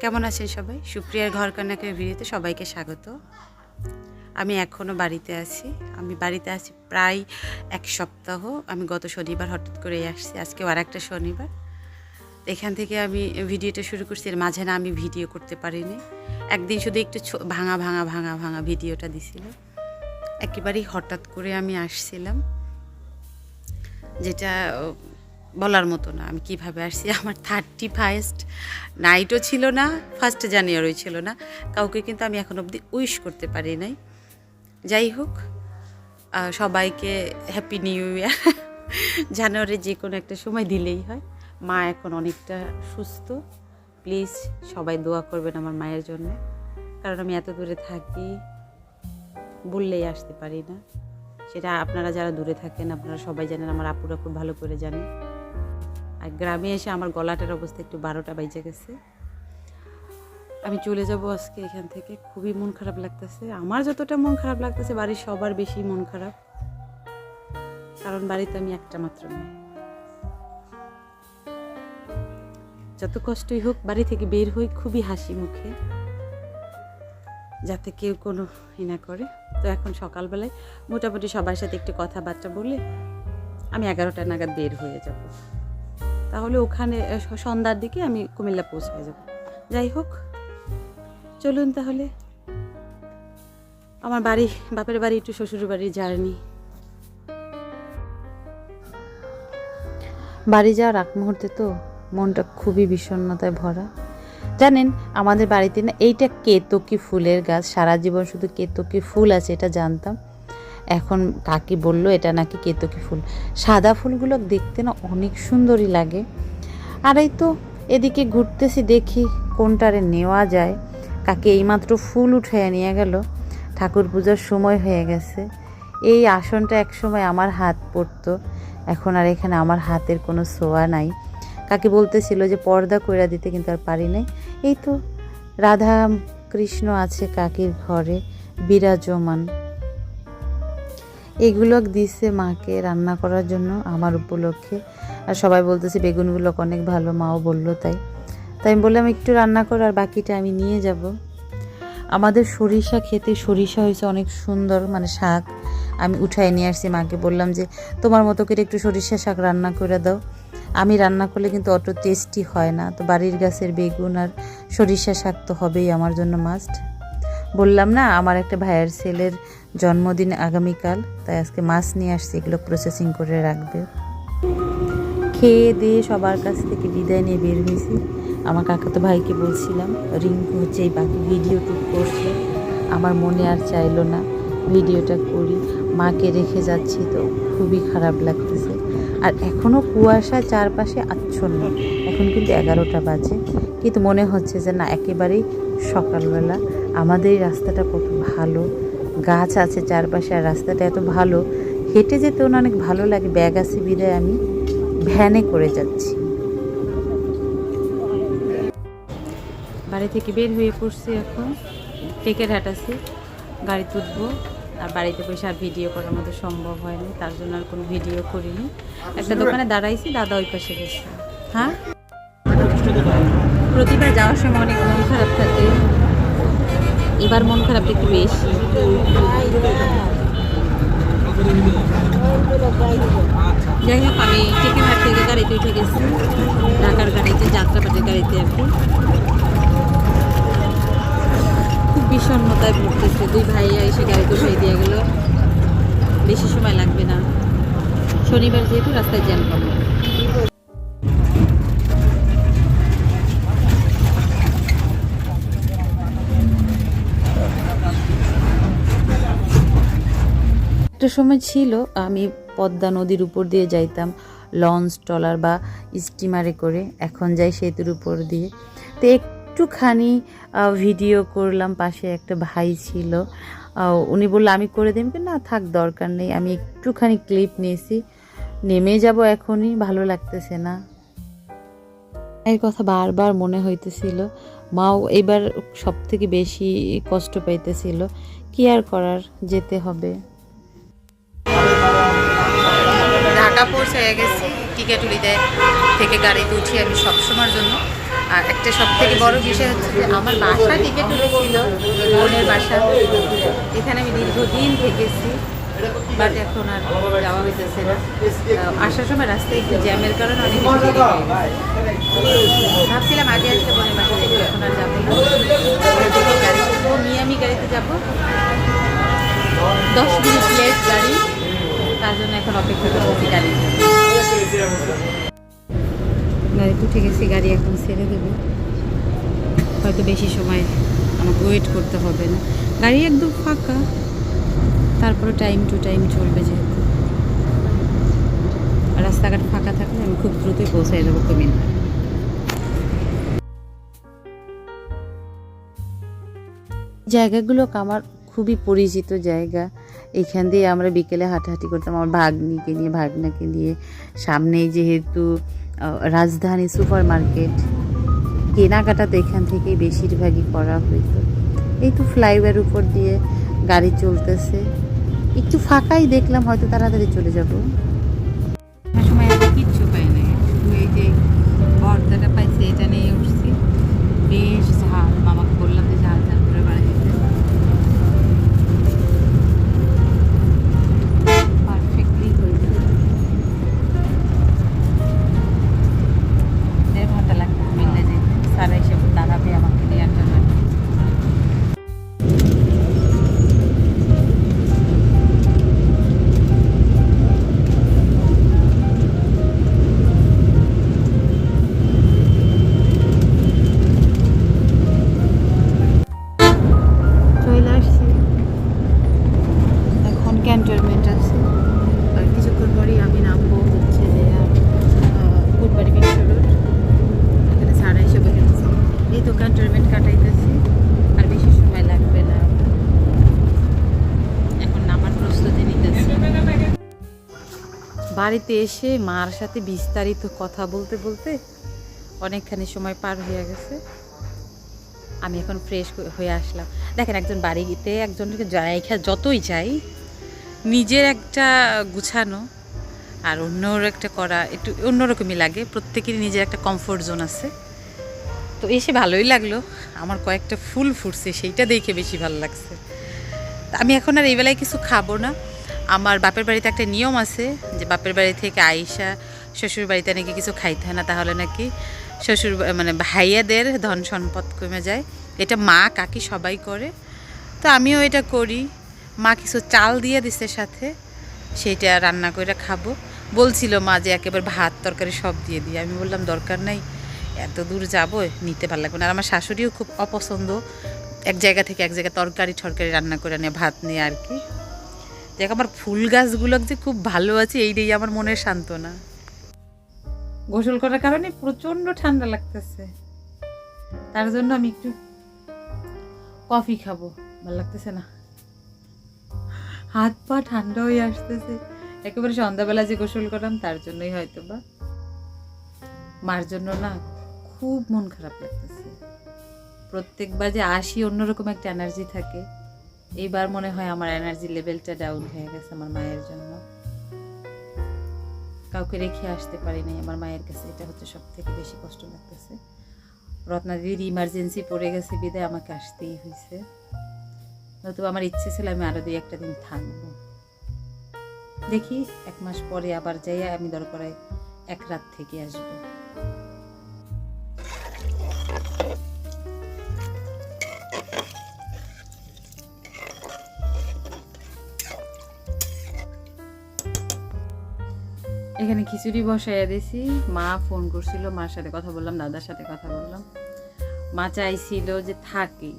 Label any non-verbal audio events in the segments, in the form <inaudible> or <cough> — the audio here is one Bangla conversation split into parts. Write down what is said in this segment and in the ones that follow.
কেমন আছেন সবাই? সুপ্রিয়ার ঘর কন্যাকের ভিডিওতে সবাইকে স্বাগত। আমি এখনও বাড়িতে আছি। আমি বাড়িতে আছি প্রায় এক সপ্তাহ। আমি গত শনিবার হঠাৎ করে আসছি। আজকে আর একটা শনিবার। এখান থেকে আমি ভিডিওটা শুরু করছি। এর মাঝে না আমি ভিডিও করতে পারিনি। একদিন শুধু একটু ভাঙা ভাঙা ভাঙা ভাঙা ভিডিওটা দিছিল। একেবারেই হঠাৎ করে আমি আসছিলাম। যেটা বলার মতো না। আমি কীভাবে আসছি? <laughs> আমার থার্টি ফার্স্ট নাইটও ছিল না ফার্স্ট জানুয়ারি ছিল না। কাউকে কিন্তু আমি এখন অবধি উইশ করতে পারি নাই। যাই হোক সবাইকে হ্যাপি নিউ ইয়ার জানুয়ারি যে কোনো একটা সময় দিলেই হয়। মা এখন অনেকটা সুস্থ। প্লিজ সবাই দোয়া করবেন আমার মায়ের জন্য। কারণ আমি এত দূরে থাকি, বললেই আসতে পারি না। সেটা আপনারা যারা দূরে থাকেন, আপনারা সবাই জানেন, আমার আপুরা খুব ভালো করে জানেন আর গ্রামে এসে আমার গলাটার অবস্থা একটু বারোটা বাইজে গেছে। আমি চলে যাব আজকে এখান থেকে। খুবই মন খারাপ লাগতেছে। আমার যতটা মন খারাপ লাগতেছে, বাড়ির সবার বেশি মন খারাপ। কারণ বাড়িতে আমি একটা মাত্র নয় যত কষ্টই হোক, বাড়ি থেকে বের হই খুবই হাসি মুখে। যাতে কেউ কোনো ই না করে। তো এখন সকালবেলায় মোটামুটি সবার সাথে একটু কথাবার্তা বলে আমি এগারোটা নাগাদ বের হয়ে যাব। তাহলে ওখানে সন্ধ্যার দিকে আমি কুমিল্লা পৌঁছায় যাব। যাই হোক, চলুন তাহলে। আমার বাড়ি, বাপের বাড়ি একটু শ্বশুর বাড়ির জার্নি। বাড়ি যাওয়ার আগ মুহূর্তে তো মনটা খুবই বিষণ্ণতায় ভরা। জানেন, আমাদের বাড়িতে না এইটা কেতকি ফুলের গাছ, সারা জীবন শুধু কেতকি ফুল আছে এটা জানতাম। এখন কাকি বলল, এটা নাকি কেতকি ফুল। সাদা ফুলগুলো দেখতে না অনেক সুন্দরই লাগে। আর এই তো এদিকে ঘুরতেছি, দেখি কোনটারে নেওয়া যায়। কাকে এইমাত্র ফুল উঠাইয়া নিয়ে গেল। ঠাকুর পূজার সময় হয়ে গেছে। এই আসনটা এক সময় আমার হাত পড়তো। এখন আর এখানে আমার হাতের কোনো ছোঁয়া নাই। কাকে বলতেছিল যে, পর্দা কইরা দিতে কিন্তু আর পারি নাই। এই তো রাধা কৃষ্ণ আছে কাকির ঘরে, বিরাজমান। এগুলো দিছে মাকে রান্না করার জন্য আমার উপলক্ষে। আর সবাই বলতেছে, বেগুনগুলো অনেক ভালো। মাও বলল তাই। তাই আমি বললাম, একটু রান্না করো আর বাকিটা আমি নিয়ে যাব। আমাদের সরিষা খেতে সরিষা হয়েছে অনেক সুন্দর মানে শাক। আমি উঠাই নিয়ে আসছি মাকে, বললাম যে, তোমার মতো করে একটু সরিষা শাক রান্না করে দাও। আমি রান্না করলে কিন্তু অত টেস্টি হয় না। তো বাড়ির গাছের বেগুন আর সরিষা শাক তো হবেই, আমার জন্য মাস্ট। বললাম, না, আমার একটা ভাইয়ের ছেলের জন্মদিন আগামীকাল, তাই আজকে মাছ নিয়ে আসছি, এগুলো প্রসেসিং করে রাখবে। খেয়ে দিয়ে সবার কাছ থেকে বিদায় নিয়ে বের হয়েছি। আমার কাকাতো ভাইকে বলছিলাম, রিঙ্কু হচ্ছে এই বাকি ভিডিও টুক করছে, আমার মনে আর চাইলো না ভিডিওটা করি। মাকে রেখে যাচ্ছি তো খুবই খারাপ লাগতেছে। আর এখনও কুয়াশা চারপাশে আচ্ছন্ন, এখন কিন্তু এগারোটা বাজে। কিন্তু মনে হচ্ছে যে না, একেবারেই সকালবেলা। আমাদের রাস্তাটা কত ভালো গাছ আছে চারপাশে আর রাস্তাটা এত ভালো। হেঁটে যেতেও না অনেক ভালো লাগে। ব্যাগ আছে বিদায়, আমি ভ্যানে করে যাচ্ছি। বাড়ি থেকে বের হয়ে পড়ছি এখন। টেকের হাট আছে, গাড়ি তুলবো। আর বাড়িতে বসে আর ভিডিও করার মতো সম্ভব হয়নি। তার জন্য আর কোনো ভিডিও করিনি। একটা দোকানে দাঁড়াইছি, দাদা ওই পাশে গেছে হ্যাঁ? প্রতিবার যাওয়ার সময় অনেক মন খারাপ থাকে। এবার মন খারাপটা একটু বেশি। যাই হোক, আমি টেকের হাট থেকে গাড়িতে উঠে গেছি। ঢাকার গাড়িতে যাত্রাপাটির গাড়িতে আর কি। খুব বিষণ্ণতায় পড়তেছে দুই ভাইয়া এসে গাড়ি বসাই দিয়ে গেল। বেশি সময় লাগবে না। শনিবার যেহেতু রাস্তায় জ্যাম পাবো একটা সময় ছিল, আমি পদ্মা নদীর উপর দিয়ে যাইতাম, লঞ্চ, ট্রলার বা স্টিমারে করে। এখন যাই সেতুর উপর দিয়ে। তো একটুখানি ভিডিও করলাম, পাশে একটা ভাই ছিল। উনি বলল, আমি করে দেব। না, থাক, দরকার নেই। আমি একটুখানি ক্লিপ নিয়েছি। নেমে যাব এখনই, ভালো লাগতেছে না। এর কথা বারবার মনে হইতেছিল। মাও এবার সব থেকে বেশি কষ্ট পাইতেছিল। কি আর করার, যেতে হবে। ঢাকা পৌঁছে গেছি টিকেটুলিতে থেকে গাড়িতে উঠি আমি সবসময়ের জন্য। আর একটা সব থেকে বড় বিষয় হচ্ছে যে আমার বাসা টিকিট উঠেছিল বোনের বাসা। এখানে আমি দীর্ঘদিন থেকেছি, বাট এখন আর যাওয়া হইতেছে না। আসার সময় রাস্তায় একটু জ্যামের কারণে অনেক হয়ে। ভাবছিলাম আগে আসলে বোনের বাসা থেকে, এখন আর যাব না। করব মিয়ামি গাড়িতে যাব। দশ মিনিট লেট গাড়ি। তার জন্য এখন অপেক্ষা করতেছি গাড়ি গাড়িতে উঠে গেছি গাড়ি এখন ছেড়ে দেবে। হয়তো বেশি সময় আমাকে ওয়েট করতে হবে না। গাড়ি একদম ফাঁকা। তারপরে টাইম টু টাইম চলবে যেহেতু। রাস্তাঘাট ফাঁকা থাকলে আমি খুব দ্রুতই পৌঁছাই দেবো কুমিল্লা। জায়গাগুলো আমার খুবই পরিচিত জায়গা। এখান দিয়ে আমরা বিকেলে হাঁটাহাঁটি করতাম। আমার ভাগ্নিকে নিয়ে, ভাগনাকে নিয়ে। সামনেই যেহেতু রাজধানী সুপার মার্কেট কেনাকাটা তো এখান থেকেই বেশিরভাগই করা হইতো। এই তো ফ্লাইওভার উপর দিয়ে গাড়ি চলতেছে। একটু ফাঁকাই দেখলাম, হয়তো তাড়াতাড়ি চলে যাব। সময় কিচ্ছু পাই না এই যে পাইছে, এটা নিয়ে উঠছি। বেশ ঝাল। মামাকে বললাম যে ঝাল ঝাল। বাড়িতে এসে মার সাথে বিস্তারিত কথা বলতে বলতে অনেকখানি সময় পার হয়ে গেছে। আমি এখন ফ্রেশ হয়ে আসলাম। দেখেন, একজন বাড়িতে একজনকে জায়গা যতই যাই, নিজের একটা গুছানো আর অন্যর একটা করা একটু অন্যরকমই লাগে। প্রত্যেকেরই নিজের একটা কমফোর্ট জোন আছে। তো এসে ভালোই লাগল। আমার কয়েকটা ফুল ফুটছে, সেইটা দেখে বেশি ভালো লাগছে। আমি এখন আর এই বেলায় কিছু খাব না। আমার বাপের বাড়িতে একটা নিয়ম আছে যে বাপের বাড়ি থেকে আইসা শ্বশুর বাড়িতে নাকি কিছু খাইতে হয় না, তাহলে নাকি শ্বশুর মানে ভাইয়াদের ধন সম্পদ কমে যায়। এটা মা, কাকি সবাই করে। তো আমিও এটা করি। মা কিছু চাল দিয়ে দিছে সাথে, সেইটা রান্না করে খাব। বলছিল মা যে একেবারে ভাত, তরকারি সব দিয়ে দিই। আমি বললাম, দরকার নাই, এত দূর যাব, নিতে ভালো লাগবে না। আর আমার শাশুড়িও খুব অপছন্দ। এক জায়গা থেকে এক জায়গায় তরকারি ঠরকারি রান্না করে নিয়ে, ভাত নিয়ে আর কি। দেখ, আমার ফুল গাছগুলো যে খুব ভালো আছে, এইটাই আমার মনের সান্ত্বনা। গোসল করার কারণে প্রচণ্ড ঠান্ডা লাগতেছে। তার জন্য আমি একটু কফি খাব, ভালো লাগতেছে না। হাত পা ঠান্ডা হয়ে আসতেছে। একেবারে সন্ধ্যাবেলা যে গোসল করলাম, তার জন্যই হয়তো বা মার জন্য না খুব মন খারাপ লাগতেছে। প্রত্যেকবার যে আসি, অন্যরকম একটা এনার্জি থাকে। এইবার মনে হয় আমার এনার্জি লেভেলটা ডাউন হয়ে গেছে আমার মায়ের জন্য। কাউকে রেখে আসতে পারি নাই, আমার মায়ের কাছে এটা হচ্ছে সব থেকে বেশি কষ্ট লাগতেছে। রত্না দিদির ইমার্জেন্সি পড়ে গেছে, বিদায় আমাকে আসতেই হয়েছে নয়তো আমার ইচ্ছে ছিল আমি আরও দুই একটা দিন থাকব। দেখি, এক মাস পরে আবার যাই আমি দরকার এক রাত থেকে আসব। এখানে খিচুড়ি বসাইয়া দিছি। মা ফোন করছিল, মার সাথে কথা বললাম, দাদার সাথে কথা বললাম। মা চাইছিল যে থাকি।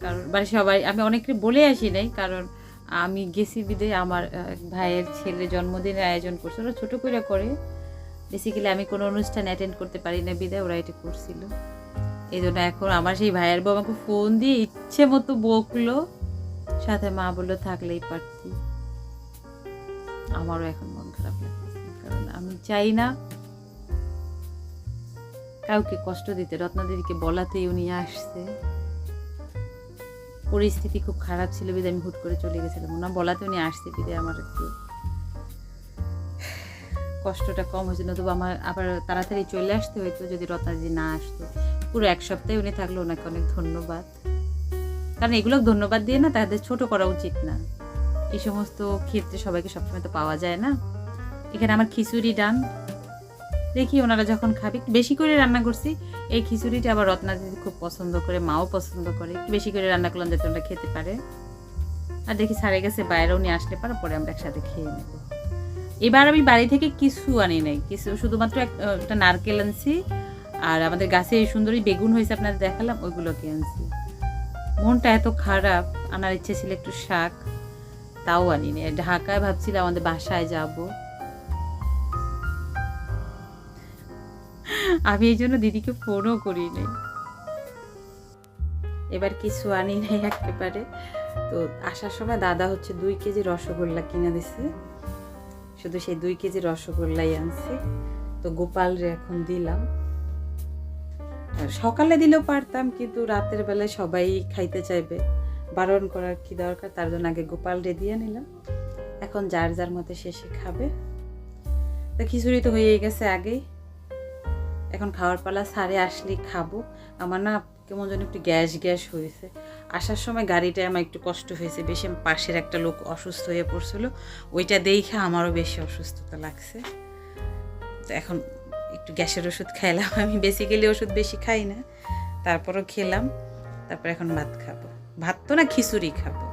কারণ বাড়ি সবাই আমি অনেকে বলে আসি নাই, কারণ আমি গেছি বিদে আমার ভাইয়ের ছেলে জন্মদিনের আয়োজন করছে। ওরা ছোটো করে করে। বেসিক্যালি আমি কোনো অনুষ্ঠান অ্যাটেন্ড করতে পারি না বিদায়, ওরা এটা করছিল। এই জন্য এখন আমার সেই ভাইয়ের বউ আমাকে ফোন দিয়ে ইচ্ছে মতো বকলো। সাথে মা বলল, থাকলেই পারতি। আমারও এখন চাই না। কাউকে কষ্ট দিতে রত্না দিদিকে বলাতেই উনি আসছে। পরিস্থিতি খুব খারাপ ছিল বিদে আমি হুট করে চলে গেছিলাম। ওনা বলাতে উনি আসছে বিদে আমার একটু কষ্টটা কম হয়েছে, নতুবা আমার আবার তাড়াতাড়ি চলে আসতে হইতো যদি রত্নাদি না আসতো। পুরো এক সপ্তাহে উনি থাকল, ওনাকে অনেক ধন্যবাদ। কারণ এগুলো ধন্যবাদ দিয়ে না, তাদের ছোট করা উচিত না। এই সমস্ত ক্ষেত্রে সবাইকে সবসময় তো পাওয়া যায় না। এখানে আমার খিচুড়ি ডান। দেখি ওনারা যখন খাবে। বেশি করে রান্না করছি। এই খিচুড়িটা আবার রত্না দিদি খুব পছন্দ করে, মাও পছন্দ করে। বেশি করে রান্না করলাম যাতে ওরা খেতে পারে। আর দেখি সারে গেছে বাইরেও নিয়ে আসলে পারে, পরে আমরা একসাথে খেয়ে নেব। এবার আমি বাড়ি থেকে কিছু আনি নাই। কিছু শুধুমাত্র এক- একটা নারকেল আনছি। আর আমাদের গাছে সুন্দরী বেগুন হয়েছে, আপনাদের দেখালাম, ওইগুলোকে আনছি। মনটা এত খারাপ, আনার ইচ্ছে ছিল একটু শাক, তাও আনি আনিনি। ঢাকায় ভাবছিলাম আমাদের বাসায় যাব। আমি এই জন্য দিদিকে ফোনও করি নাই। এবার কিছু আনি নাই একেবারে। তো আসার সময় দাদা হচ্ছে দুই কেজি রসগোল্লা কিনে দিছে। শুধু সেই দুই কেজি রসগোল্লাই আনছি। তো গোপালরে এখন দিলাম। সকালে দিলেও পারতাম, কিন্তু রাতের বেলায় সবাই খাইতে চাইবে। বারণ করার কি দরকার, তার জন্য আগে গোপাল রে দিয়ে নিলাম। এখন যার যার মতো শেষে খাবে। তো খিচুড়ি তো হয়েই গেছে আগেই। এখন খাওয়ার পালা সারে আসলে খাব। আমার না কেমন যেন একটু গ্যাস গ্যাস হয়েছে। আসার সময় গাড়িটায় আমার একটু কষ্ট হয়েছে, বেশি পাশের একটা লোক অসুস্থ হয়ে পড়ছিল, ওইটা দেখে আমারও বেশি অসুস্থতা লাগছে। তো এখন একটু গ্যাসের ওষুধ খাইলাম। <laughs> আমি বেসিক্যালি ওষুধ বেশি খাই না। তারপরও খেলাম, তারপর এখন ভাত খাব। ভাত তো না খিচুড়ি খাব।